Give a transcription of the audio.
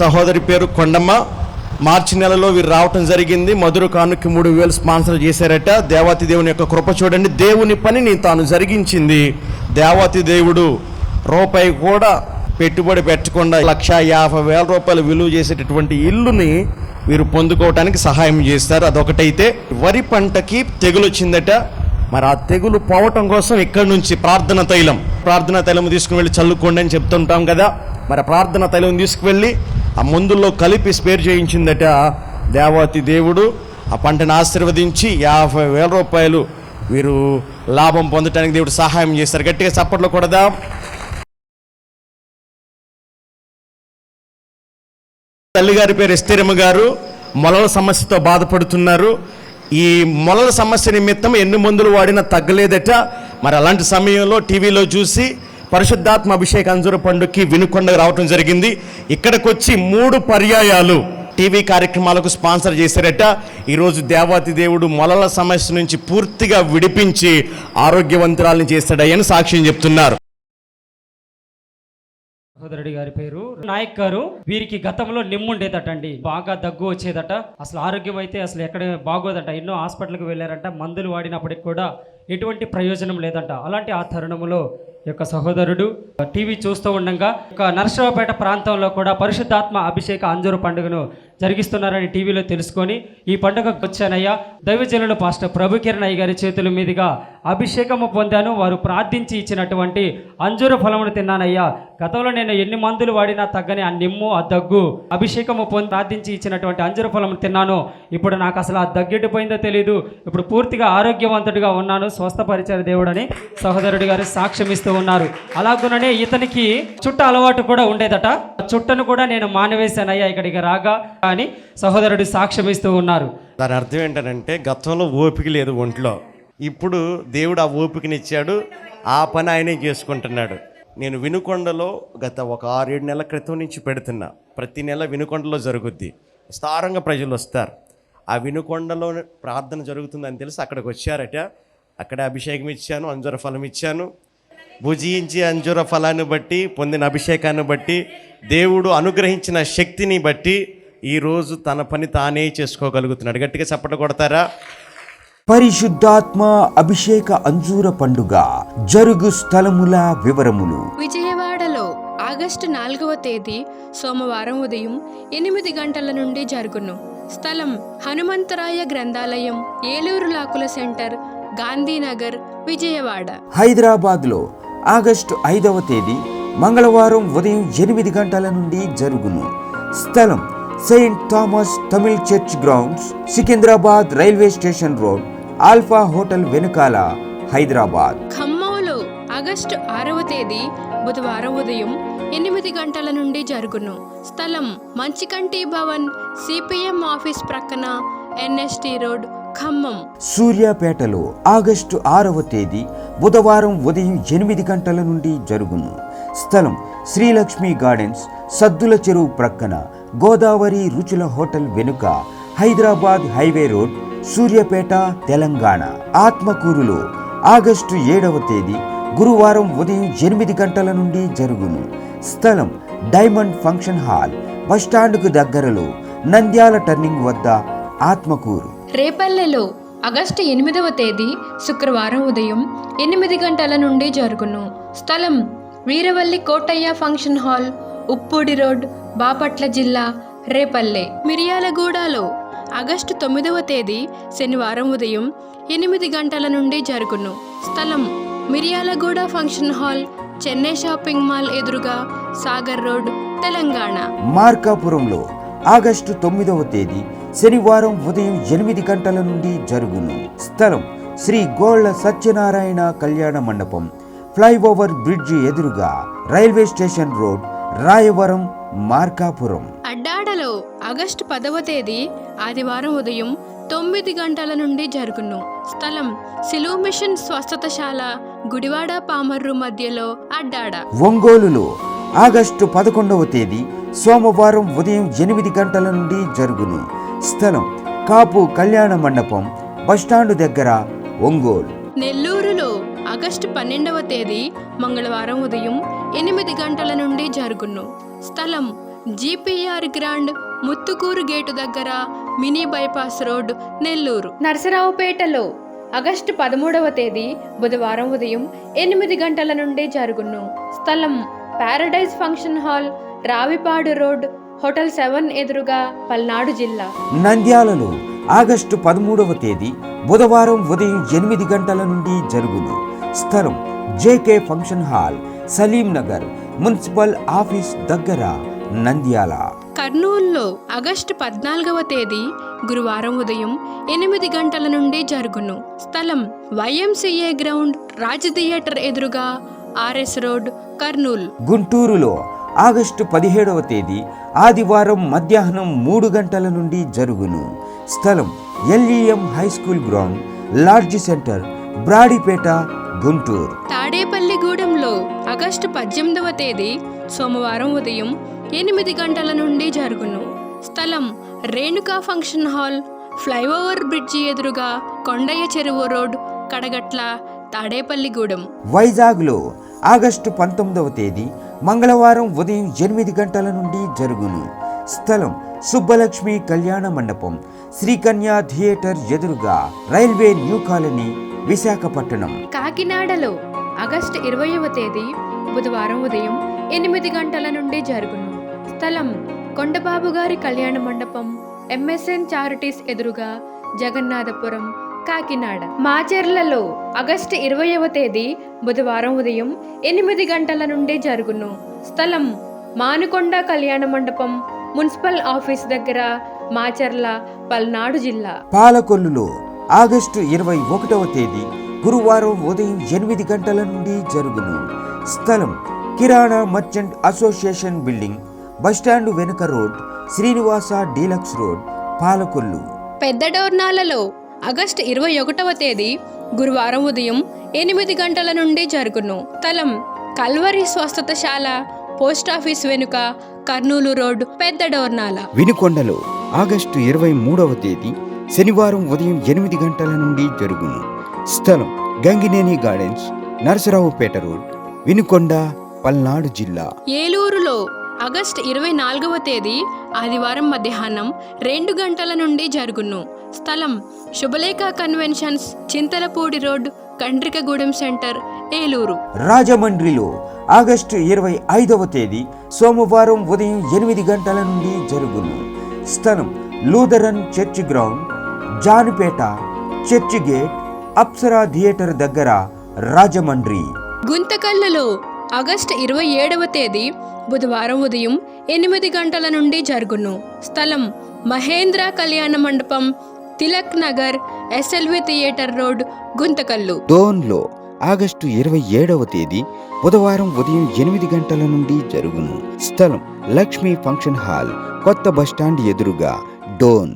సహోదరి పేరు కొండమ్మ. మార్చి నెలలో వీరు రావటం జరిగింది. మధుర కానుకి మూడు వేలు స్పాన్సర్ చేశారట. దేవాతి దేవుని యొక్క కృప చూడండి. దేవుని పనిని తాను జరిగించింది. దేవాతి దేవుడు రూపాయి కూడా పెట్టుబడి పెట్టకుండా లక్ష యాభై వేల రూపాయలు విలువ చేసేటటువంటి ఇల్లుని వీరు పొందుకోవటానికి సహాయం చేస్తారు. అదొకటైతే వరి పంటకి తెగులు వచ్చిందట. మరి ఆ తెగులు పోవటం కోసం ఇక్కడ నుంచి ప్రార్థన తైలం. ప్రార్థన తైలం తీసుకుని వెళ్ళి చల్లుకోండి అని చెప్తుంటాం కదా. మరి ప్రార్థన తైలం తీసుకువెళ్ళి ఆ మందుల్లో కలిపి స్పేర్ చేయించిందట దేవాతి దేవుడు. ఆ పంటను ఆశీర్వదించి యాభై వేల రూపాయలు వీరు లాభం పొందటానికి దేవుడు సహాయం చేస్తారు గట్టిగా చప్పట్లో కొడదాం. తల్లిగారి పేరు ఎస్తేరమ్మ గారు. మొలల సమస్యతో బాధపడుతున్నారు. ఈ మొలల సమస్య నిమిత్తం ఎన్ని మందులు వాడినా తగ్గలేదట. మరి అలాంటి సమయంలో టీవీలో చూసి పరిశుద్ధాత్మ అభిషేక అంజుర పండుగకి వినుకొండ రావటం జరిగింది. ఇక్కడికి వచ్చి మూడు పర్యాయాలు టీవీ కార్యక్రమాలకు స్పాన్సర్ చేశారట. ఈరోజు దేవాతి దేవుడు మొలల సమస్య నుంచి పూర్తిగా విడిపించి ఆరోగ్యవంతురాలను చేస్తాడని సాక్ష్యం చెప్తున్నారు. సహోదరుడి గారి పేరు. నాయక్ గారు వీరికి గతంలో నిమ్ముండేదటండి బాగా దగ్గు వచ్చేదట. అసలు ఆరోగ్యం అయితే అసలు ఎక్కడ బాగోదట. ఎన్నో హాస్పిటల్కి వెళ్ళారంట. మందులు వాడినప్పటికి కూడా ఎటువంటి ప్రయోజనం లేదంట. అలాంటి ఆ తరుణములో యొక్క సహోదరుడు టీవీ చూస్తూ ఉండగా ఒక నరసరావుపేట ప్రాంతంలో కూడా పరిశుద్ధాత్మ అభిషేక అంజూరు పండుగను జరిగిస్తున్నారని టీవీలో తెలుసుకొని ఈ పండుగకు వచ్చానయ్యా. దైవజనులు పాస్టర్ ప్రభుకిరణ్ అయ్య గారి చేతుల మీదుగా అభిషేకము పొందాను. వారు ప్రార్థించి ఇచ్చినటువంటి అంజూర ఫలమును తిన్నానయ్యా. గతంలో నేను ఎన్ని మందులు వాడినా తగ్గని ఆ నిమ్ము ఆ దగ్గు అభిషేకము పొంది ప్రార్థించి ఇచ్చినటువంటి అంజూర ఫలము తిన్నాను. ఇప్పుడు నాకు అసలు ఆ దగ్గెట్టిపోయిందో తెలియదు ఇప్పుడు పూర్తిగా ఆరోగ్యవంతుడిగా ఉన్నాను. స్వస్థపరిచారు దేవుడని సహోదరుడి గారు సాక్ష్యం ఇస్తూ ఉన్నారు. అలాగుననే ఇతనికి చుట్ట అలవాటు కూడా ఉండేదట. చుట్టను కూడా నేను మానివేశానయ్యా. ఇక్కడికి రాగా అని సహోదరుడు సాక్ష్యం ఇస్తూ ఉన్నారు. దాని అర్థం ఏంటంటే గతంలో ఓపిక లేదు ఒంట్లో. ఇప్పుడు దేవుడు ఆ ఓపికనిచ్చాడు ఆ పని ఆయనే చేసుకుంటున్నాడు. నేను వినుకొండలో గత ఒక ఆరేడు నెలల క్రితం నుంచి పెడుతున్నా. ప్రతి నెల వినుకొండలో జరుగుద్ది. విస్తారంగా ప్రజలు వస్తారు. ఆ వినుకొండలో ప్రార్థన జరుగుతుందని తెలిసి అక్కడికి వచ్చారట. అక్కడే అభిషేకం ఇచ్చాను అంజుర ఫలం ఇచ్చాను. భుజించి అంజుర ఫలాన్ని బట్టి పొందిన అభిషేకాన్ని బట్టి దేవుడు అనుగ్రహించిన శక్తిని బట్టి ఈరోజు తన పని తానే చేసుకోగలుగుతున్నాడు. గట్టిగా చప్పట్లు కొడతారా? పరిశుద్ధాత్మ అభిషేక అంజూర పండుగ జరుగు స్థలముల వివరములు. విజయవాడలో ఆగస్టు నాలుగవ తేదీ సోమవారం ఉదయం ఎనిమిది గంటల నుండి జరుగును. స్థలం హనుమంతరాయ గ్రంథాలయం ఏలూరు లాకుల సెంటర్ గాంధీనగర్ విజయవాడ. హైదరాబాద్లో ఆగస్టు ఐదవ తేదీ మంగళవారం ఉదయం ఎనిమిది గంటల నుండి జరుగును. స్థలం Saint Thomas Tamil church grounds Secunderabad railway station road alpha hotel వెనుకాల హైదరాబాద్ ఖమ్మంలో ఆగస్టు ఆరవ తేదీ బుధవారం ఉదయం ఎనిమిది గంటల నుండి జరుగును. స్థలం మంచికంటి భవన్ సిపిఎం ఆఫీస్ ప్రక్కన ఎన్ఎస్టి రోడ్ ఖమ్మం. సూర్యాపేటలో ఆగస్టు ఆరవ తేదీ బుధవారం ఉదయం ఎనిమిది గంటల నుండి జరుగును. స్థలం శ్రీలక్ష్మి గార్డెన్స్ సద్దుల చెరువు ప్రక్కన గోదావరి రుచుల హోటల్ వెనుక హైదరాబాద్ హైవే రోడ్ సూర్యాపేట తెలంగాణ. ఆత్మకూరులో ఆగస్టు ఏడవ తేదీ గురువారం ఉదయం ఎనిమిది గంటల నుండి జరుగును. స్థలం డైమండ్ ఫంక్షన్ హాల్ బస్టాండ్కు దగ్గరలో నంద్యాల టర్నింగ్ వద్ద ఆత్మకూరు. రేపల్లెలో ఆగస్టు ఎనిమిదవ తేదీ శుక్రవారం ఉదయం ఎనిమిది గంటల నుండి జరుగును. స్థలం Veeravalli Kotaiah function hall Uppudi road Bapatla జిల్లా రేపల్లె మిరియాలగూడలో ఆగస్టు తొమ్మిదవ తేదీ శనివారం ఉదయం ఎనిమిది గంటల నుండి జరుగును. స్థలం Miryalaguda function hall Chennai shopping mall ఎదురుగా సాగర్ రోడ్ తెలంగాణ. మార్కాపురంలో ఆగస్టు తొమ్మిదవ తేదీ శనివారం ఉదయం ఎనిమిది గంటల నుండి జరుగును. స్థలం శ్రీ గోళ్ళ సత్యనారాయణ కళ్యాణ మండపం. ఫ్లైఓవర్ బ్రిడ్జి ఎదురుగా railway station road Rayavaram Markapuram. అడ్డాడలో August పదవ తేదీ ఆదివారం ఉదయం తొమ్మిది గంటల నుండి జరుగును. స్థలం సిలువ మిషన్ స్వస్థతశాల గుడివాడ పామర్రు మధ్యలో అడ్డాడ. ఒంగోలులో ఆగస్టు పదకొండవ తేదీ సోమవారం ఉదయం ఎనిమిది గంటల నుండి జరుగును. స్థలం కాపు కళ్యాణ మండపం బస్టాండు దగ్గర ఒంగోలు. నెల్లూరులో ఆగస్టు పన్నెండవ తేదీ మంగళవారం ఉదయం ఎనిమిది గంటల నుండి జరుగును. స్థలం జీపీఆర్ గ్రాండ్ ముత్తుకూరు గేటు దగ్గర మినీ బైపాస్ రోడ్ నెల్లూరు. నరసరావుపేటలో ఆగస్టు పదమూడవ తేదీ బుధవారం ఉదయం ఎనిమిది గంటల నుండి జరుగును. స్థలం paradise function hall Ravipadu road hotel seven ఎదురుగా పల్నాడు జిల్లా. నంద్యాలలో ఆగస్టు పదమూడవ తేదీ బుధవారం ఉదయం ఎనిమిది గంటల నుండి జరుగును. స్థలం JK function hall Saleem Nagar municipal office దగ్గర నంద్యాల. కర్నూలులో ఆగస్టు పద్నాలుగవ తేదీ గురువారం ఉదయం ఎనిమిది గంటల నుండి జరుగును. స్థలం వైఎంసీఏ గ్రౌండ్ రాజ్ థియేటర్ ఎదురుగా ఆర్ఎస్ రోడ్ కర్నూలు. గుంటూరులో ఆగస్టు పదిహేడవ తేదీ ఆదివారం మధ్యాహ్నం మూడు గంటల నుండి జరుగును. స్థలం LEM high school ground large centre Brodipet Guntur. తాడేపల్లిగూడెంలో August పద్దెనిమిదవ తేదీ సోమవారం ఉదయం ఎనిమిది గంటల నుండి జరుగును. స్థలం Renuka function hall flyover bridge ఎదురుగా కొండయ్య చెరువు రోడ్ కడగట్ల తాడేపల్లిగూడెం వైజాగ్లో ఆగస్టు పంతొమ్మిదవ తేదీ మంగళవారం ఉదయం ఎనిమిది గంటల నుండి జరుగును. స్థలం సుబ్బలక్ష్మి కళ్యాణ మండపం శ్రీకన్యా థియేటర్ ఎదురుగా రైల్వే న్యూ కాలనీ విశాఖపట్నం. కాకినాడలో ఆగస్టు ఇరవైవ తేదీ బుధవారం ఉదయం ఎనిమిది గంటల నుండి జరుగును. స్థలం కొండబాబు గారి కళ్యాణ మండపం ఎంఎస్ఎన్ చారిటీస్ ఎదురుగా జగన్నాథపురం కాకినాడ. మాచర్లలో ఆగస్టు ఇరవైవ తేదీ బుధవారం ఉదయం ఎనిమిది గంటల నుండి జరుగును. స్థలం మానుకొండ కళ్యాణ మండపం మున్సిపల్ ఆఫీస్ దగ్గర మాచర్ల పల్నాడు జిల్లా. పాలకొల్లులో ఆగస్టు ఇరవై ఒకటవ తేదీ గురువారం ఉదయం ఎనిమిది గంటల నుండి జరుగును. స్థలం కిరాణా merchant association building bus stand వెనుక road Srinivasa deluxe road Palakollu. పెద్ద డోర్నాలలో ఆగస్టు ఇరవై ఒకటవ తేదీ గురువారం ఉదయం ఎనిమిది గంటల నుండి జరుగును. స్థలం కల్వరి స్వస్థతశాల పోస్టాఫీస్ వెనుక కర్నూలు రోడ్ పెద్ద డోర్నాల. వినుకొండలో ఆగస్టు ఇరవై మూడవ తేదీ శనివారం ఉదయం ఎనిమిది గంటల నుండి జరుగును. స్థలం గంగినేని గార్డెన్స్ నరసరావుపేట రోడ్ వినుకొండ పల్నాడు జిల్లా. ఏలూరులో ఆగస్టు ఇరవై నాలుగవ తేదీ ఆదివారం మధ్యాహ్నం రెండు గంటల నుండి జరుగును. స్థలం Subhalekha conventions Chintalapudi road Kandrikagudem centre Eluru. రాజమండ్రిలో ఆగస్టు ఇరవై ఐదవ తేదీ సోమవారం ఉదయం ఎనిమిది గంటల నుండి జరుగును. స్థలం Lutheran church ground Janupeta church gate Apsara theatre దగ్గర రాజమండ్రి. గుంతకల్లులో ఆగస్టు ఇరవై ఏడవ తేదీ బుధవారం ఉదయం ఎనిమిది గంటల నుండి జరుగును. స్థలం మహేంద్ర కళ్యాణ మండపం Tilak Nagar SLV theatre road Guntakal. డోన్లో August ఇరవై ఏడవ తేదీ బుధవారం ఉదయం ఎనిమిది గంటల నుండి జరుగును. స్థలం లక్ష్మీ ఫంక్షన్ హాల్ కొత్త బస్టాండ్ ఎదురుగా డోన్.